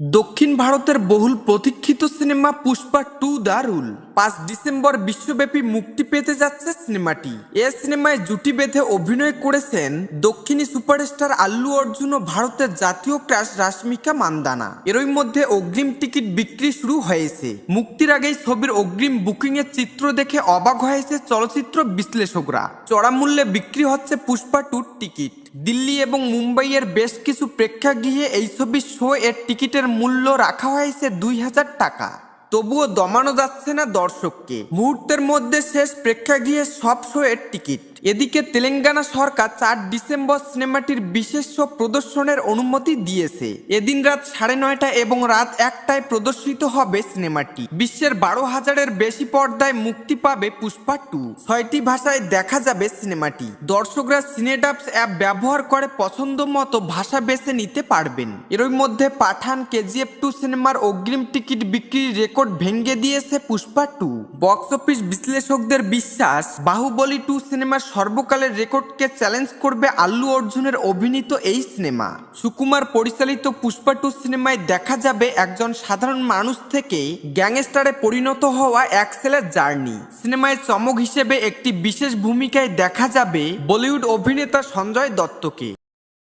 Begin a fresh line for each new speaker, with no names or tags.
দক্ষিণ ভারতের বহুল প্রতীক্ষিত সিনেমা পুষ্পা টু দ্য রুল। পাঁচ ডিসেম্বর বিশ্বব্যাপী মুক্তি পেতে যাচ্ছে সিনেমাটি। এ সিনেমায় জুটি বেঁধে অভিনয় করেছেন দক্ষিণী সুপারস্টার আল্লু অর্জুন ও ভারতের জাতীয় ক্রাশ রাশ্মিকা মান্দানা। এরই মধ্যে অগ্রিম টিকিট বিক্রি শুরু হয়েছে। মুক্তির আগেই ছবির অগ্রিম বুকিং এর চিত্র দেখে অবাক হয়েছে চলচ্চিত্র বিশ্লেষকরা। চড়া মূল্যে বিক্রি হচ্ছে পুষ্পা টুর টিকিট। দিল্লি এবং মুম্বাইয়ের বেশ কিছু প্রেক্ষাগৃহে এই ছবির শো এর টিকিটের মূল্য রাখা হয়েছে দুই হাজার টাকা। তবুও দমানো যাচ্ছে না দর্শককে। মুহূর্তের মধ্যে শেষ প্রেক্ষাগৃহে সব শো এর টিকিট। এদিকে তেলেঙ্গানা সরকার চার ডিসেম্বর সিনেমাটির বিশেষ প্রদর্শনের অনুমতি দিয়েছে। এদিন রাত সাড়ে নয়টা এবং রাত একটায় প্রদর্শিত হবে সিনেমাটি। বিশ্বের বারো হাজারের বেশি পর্দায় মুক্তি পাবে পুষ্পা টু। ছয়টি ভাষায় দেখা যাবে সিনেমাটি। দর্শকরা সিনেডাপস অ্যাপ ব্যবহার করে পছন্দ মতো ভাষা বেছে নিতে পারবেন। এরই মধ্যে পাঠান কেজিএফ টু সিনেমার অগ্রিম টিকিট বিক্রির রেকর্ড ভেঙে দিয়েছে পুষ্পা টু। বক্স অফিস বিশ্লেষকদের বিশ্বাস, বাহুবলী টু সিনেমার সর্বকালের রেকর্ডকে চ্যালেঞ্জ করবে আল্লু অর্জুনের অভিনীত এই সিনেমা। সুকুমার পরিচালিত পুষ্পা টু সিনেমায় দেখা যাবে একজন সাধারণ মানুষ থেকে গ্যাংস্টারে পরিণত হওয়া এক ছেলের জার্নি। সিনেমায় চমক হিসেবে একটি বিশেষ ভূমিকায় দেখা যাবে বলিউড অভিনেতা সঞ্জয় দত্তকে।